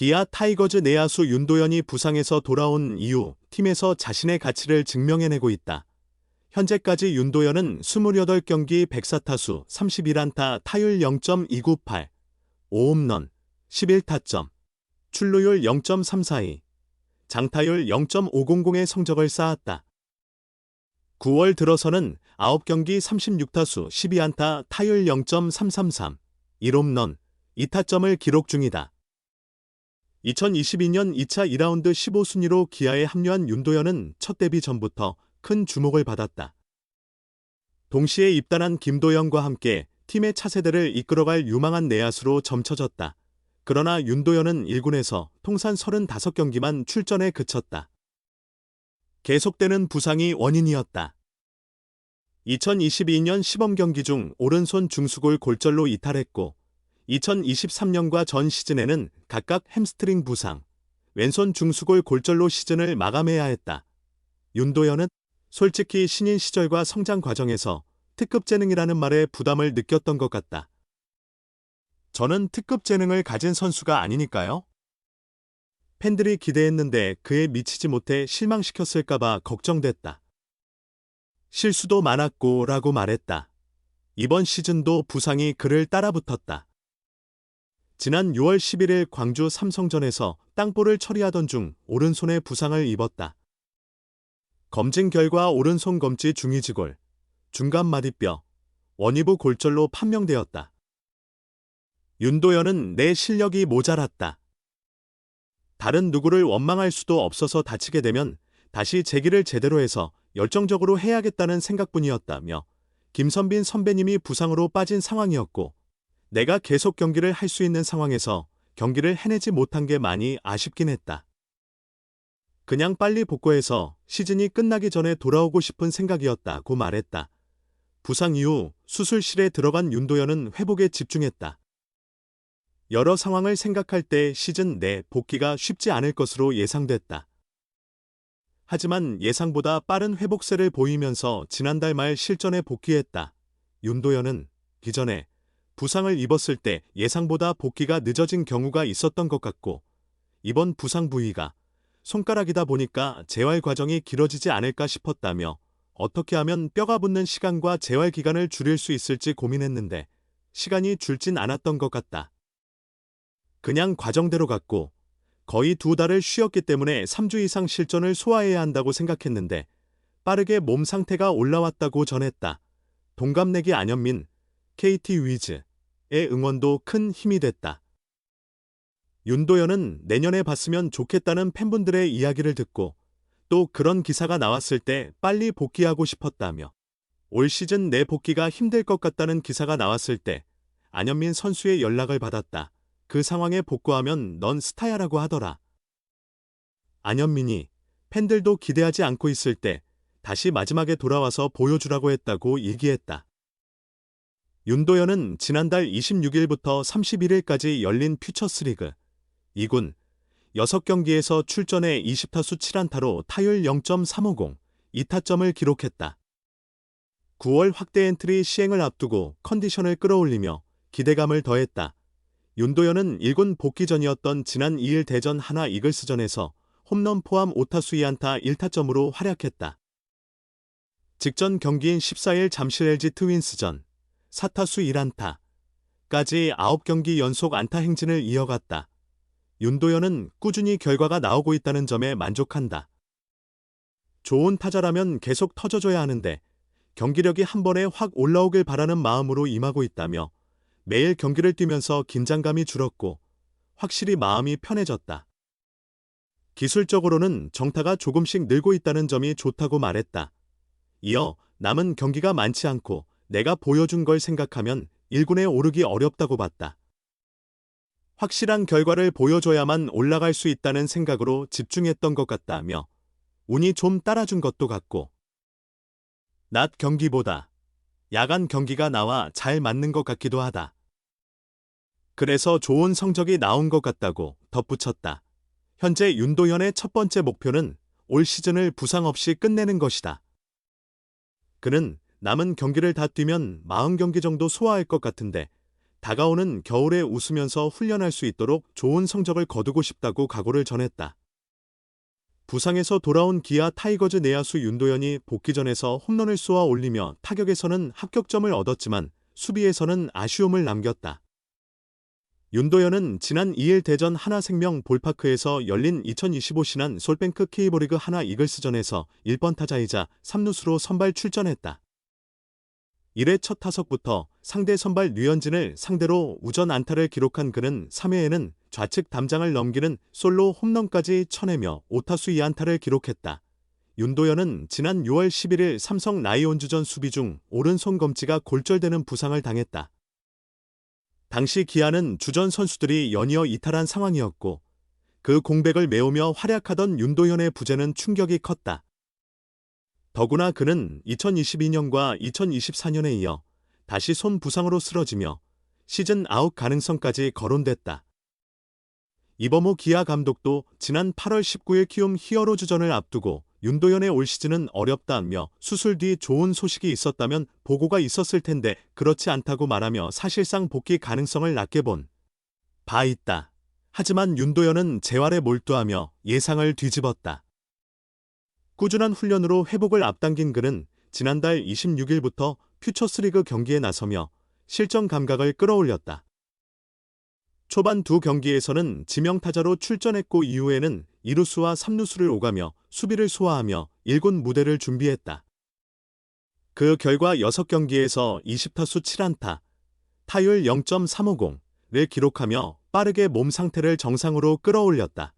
기아 타이거즈 내야수 윤도현이 부상에서 돌아온 이후 팀에서 자신의 가치를 증명해내고 있다. 현재까지 윤도현은 28경기 104타수 31안타 타율 0.298, 5홈런, 11타점, 출루율 0.342, 장타율 0.500의 성적을 쌓았다. 9월 들어서는 9경기 36타수 12안타 타율 0.333, 1홈런, 2타점을 기록 중이다. 2022년 2차 2라운드 15순위로 기아에 합류한 윤도현은 첫 데뷔 전부터 큰 주목을 받았다. 동시에 입단한 김도영과 함께 팀의 차세대를 이끌어갈 유망한 내야수로 점쳐졌다. 그러나 윤도현은 1군에서 통산 35경기만 출전에 그쳤다. 계속되는 부상이 원인이었다. 2022년 시범 경기 중 오른손 중수골 골절로 이탈했고 2023년과 전 시즌에는 각각 햄스트링 부상, 왼손 중수골 골절로 시즌을 마감해야 했다. 윤도현은 솔직히 신인 시절과 성장 과정에서 특급 재능이라는 말에 부담을 느꼈던 것 같다. 저는 특급 재능을 가진 선수가 아니니까요. 팬들이 기대했는데 그에 미치지 못해 실망시켰을까봐 걱정됐다. 실수도 많았고 라고 말했다. 이번 시즌도 부상이 그를 따라붙었다. 지난 6월 11일 광주 삼성전에서 땅볼을 처리하던 중 오른손에 부상을 입었다. 검진 결과 오른손 검지 중위지골, 중간 마디뼈, 원위부 골절로 판명되었다. 윤도현은 내 실력이 모자랐다. 다른 누구를 원망할 수도 없어서 다치게 되면 다시 재기를 제대로 해서 열정적으로 해야겠다는 생각뿐이었다며 김선빈 선배님이 부상으로 빠진 상황이었고 내가 계속 경기를 할 수 있는 상황에서 경기를 해내지 못한 게 많이 아쉽긴 했다. 그냥 빨리 복구해서 시즌이 끝나기 전에 돌아오고 싶은 생각이었다고 말했다. 부상 이후 수술실에 들어간 윤도현은 회복에 집중했다. 여러 상황을 생각할 때 시즌 내 복귀가 쉽지 않을 것으로 예상됐다. 하지만 예상보다 빠른 회복세를 보이면서 지난달 말 실전에 복귀했다. 윤도현은 기존에 부상을 입었을 때 예상보다 복귀가 늦어진 경우가 있었던 것 같고 이번 부상 부위가 손가락이다 보니까 재활 과정이 길어지지 않을까 싶었다며 어떻게 하면 뼈가 붙는 시간과 재활 기간을 줄일 수 있을지 고민했는데 시간이 줄진 않았던 것 같다. 그냥 과정대로 갔고 거의 두 달을 쉬었기 때문에 3주 이상 실전을 소화해야 한다고 생각했는데 빠르게 몸 상태가 올라왔다고 전했다. 동갑내기 안현민, KT 위즈, 의 응원도 큰 힘이 됐다. 윤도현은 내년에 봤으면 좋겠다는 팬분들의 이야기를 듣고 또 그런 기사가 나왔을 때 빨리 복귀하고 싶었다며 올 시즌 내 복귀가 힘들 것 같다는 기사가 나왔을 때 안현민 선수의 연락을 받았다. 그 상황에 복구하면 넌 스타야라고 하더라. 안현민이 팬들도 기대하지 않고 있을 때 다시 마지막에 돌아와서 보여주라고 했다고 얘기했다. 윤도현은 지난달 26일부터 31일까지 열린 퓨처스리그 2군 6경기에서 출전해 20타수 7안타로 타율 0.350, 2타점을 기록했다. 9월 확대 엔트리 시행을 앞두고 컨디션을 끌어올리며 기대감을 더했다. 윤도현은 1군 복귀 전이었던 지난 2일 대전 하나 이글스전에서 홈런 포함 5타수 2안타 1타점으로 활약했다. 직전 경기인 14일 잠실 LG 트윈스전 4타수 1안타까지 9경기 연속 안타 행진을 이어갔다. 윤도현은 꾸준히 결과가 나오고 있다는 점에 만족한다. 좋은 타자라면 계속 터져줘야 하는데 경기력이 한 번에 확 올라오길 바라는 마음으로 임하고 있다며 매일 경기를 뛰면서 긴장감이 줄었고 확실히 마음이 편해졌다. 기술적으로는 정타가 조금씩 늘고 있다는 점이 좋다고 말했다. 이어 남은 경기가 많지 않고 내가 보여준 걸 생각하면 1군에 오르기 어렵다고 봤다. 확실한 결과를 보여줘야만 올라갈 수 있다는 생각으로 집중했던 것 같다며 운이 좀 따라준 것도 같고 낮 경기보다 야간 경기가 나와 잘 맞는 것 같기도 하다. 그래서 좋은 성적이 나온 것 같다고 덧붙였다. 현재 윤도현의 첫 번째 목표는 올 시즌을 부상 없이 끝내는 것이다. 그는 남은 경기를 다 뛰면 40경기 정도 소화할 것 같은데 다가오는 겨울에 웃으면서 훈련할 수 있도록 좋은 성적을 거두고 싶다고 각오를 전했다. 부상에서 돌아온 기아 타이거즈 내야수 윤도현이 복귀전에서 홈런을 쏘아 올리며 타격에서는 합격점을 얻었지만 수비에서는 아쉬움을 남겼다. 윤도현은 지난 2일 대전 하나생명 볼파크에서 열린 2025 신한 솔뱅크 K보리그 하나 이글스전에서 1번 타자이자 3루수로 선발 출전했다. 1회 첫 타석부터 상대 선발 류현진을 상대로 우전 안타를 기록한 그는 3회에는 좌측 담장을 넘기는 솔로 홈런까지 쳐내며 5타수 2안타를 기록했다. 윤도현은 지난 6월 11일 삼성 라이온즈전 수비 중 오른손 검지가 골절되는 부상을 당했다. 당시 기아는 주전 선수들이 연이어 이탈한 상황이었고 그 공백을 메우며 활약하던 윤도현의 부재는 충격이 컸다. 더구나 그는 2022년과 2024년에 이어 다시 손 부상으로 쓰러지며 시즌 아웃 가능성까지 거론됐다. 이범호 기아 감독도 지난 8월 19일 키움 히어로즈전을 앞두고 윤도현의 올 시즌은 어렵다며 수술 뒤 좋은 소식이 있었다면 보고가 있었을 텐데 그렇지 않다고 말하며 사실상 복귀 가능성을 낮게 본 바 있다. 하지만 윤도현은 재활에 몰두하며 예상을 뒤집었다. 꾸준한 훈련으로 회복을 앞당긴 그는 지난달 26일부터 퓨처스리그 경기에 나서며 실전 감각을 끌어올렸다. 초반 두 경기에서는 지명타자로 출전했고 이후에는 2루수와 3루수를 오가며 수비를 소화하며 1군 무대를 준비했다. 그 결과 6경기에서 20타수 7안타, 타율 0.350를 기록하며 빠르게 몸 상태를 정상으로 끌어올렸다.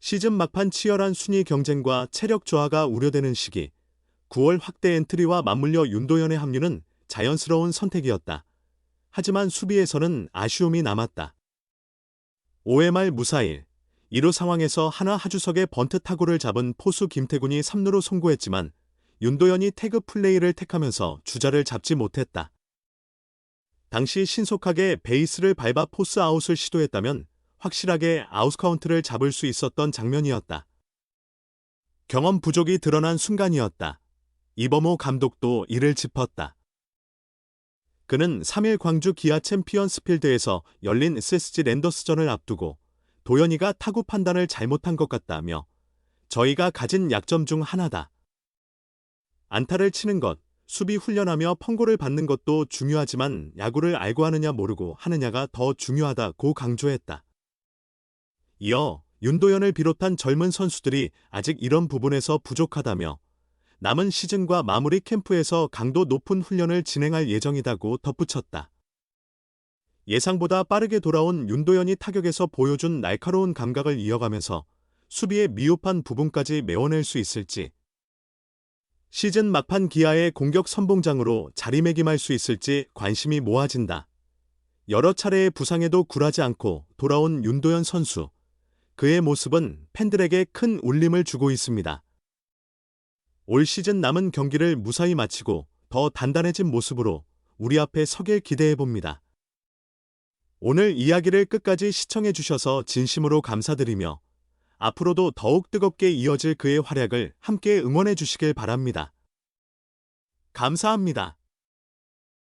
시즌 막판 치열한 순위 경쟁과 체력 저하가 우려되는 시기, 9월 확대 엔트리와 맞물려 윤도현의 합류는 자연스러운 선택이었다. 하지만 수비에서는 아쉬움이 남았다. 5회 말 무사일, 1루 상황에서 하나 하주석의 번트 타구를 잡은 포수 김태군이 3루로 송구했지만 윤도현이 태그 플레이를 택하면서 주자를 잡지 못했다. 당시 신속하게 베이스를 밟아 포스 아웃을 시도했다면 확실하게 아웃카운트를 잡을 수 있었던 장면이었다. 경험 부족이 드러난 순간이었다. 이범호 감독도 이를 짚었다. 그는 3일 광주 기아 챔피언스 필드에서 열린 SSG 랜더스전을 앞두고 도현이가 타구 판단을 잘못한 것 같다며 저희가 가진 약점 중 하나다. 안타를 치는 것, 수비 훈련하며 펑고를 받는 것도 중요하지만 야구를 알고 하느냐 모르고 하느냐가 더 중요하다고 강조했다. 이어 윤도현을 비롯한 젊은 선수들이 아직 이런 부분에서 부족하다며 남은 시즌과 마무리 캠프에서 강도 높은 훈련을 진행할 예정이다고 덧붙였다. 예상보다 빠르게 돌아온 윤도현이 타격에서 보여준 날카로운 감각을 이어가면서 수비의 미흡한 부분까지 메워낼 수 있을지, 시즌 막판 기아의 공격 선봉장으로 자리매김할 수 있을지 관심이 모아진다. 여러 차례의 부상에도 굴하지 않고 돌아온 윤도현 선수. 그의 모습은 팬들에게 큰 울림을 주고 있습니다. 올 시즌 남은 경기를 무사히 마치고 더 단단해진 모습으로 우리 앞에 서길 기대해 봅니다. 오늘 이야기를 끝까지 시청해 주셔서 진심으로 감사드리며 앞으로도 더욱 뜨겁게 이어질 그의 활약을 함께 응원해 주시길 바랍니다. 감사합니다.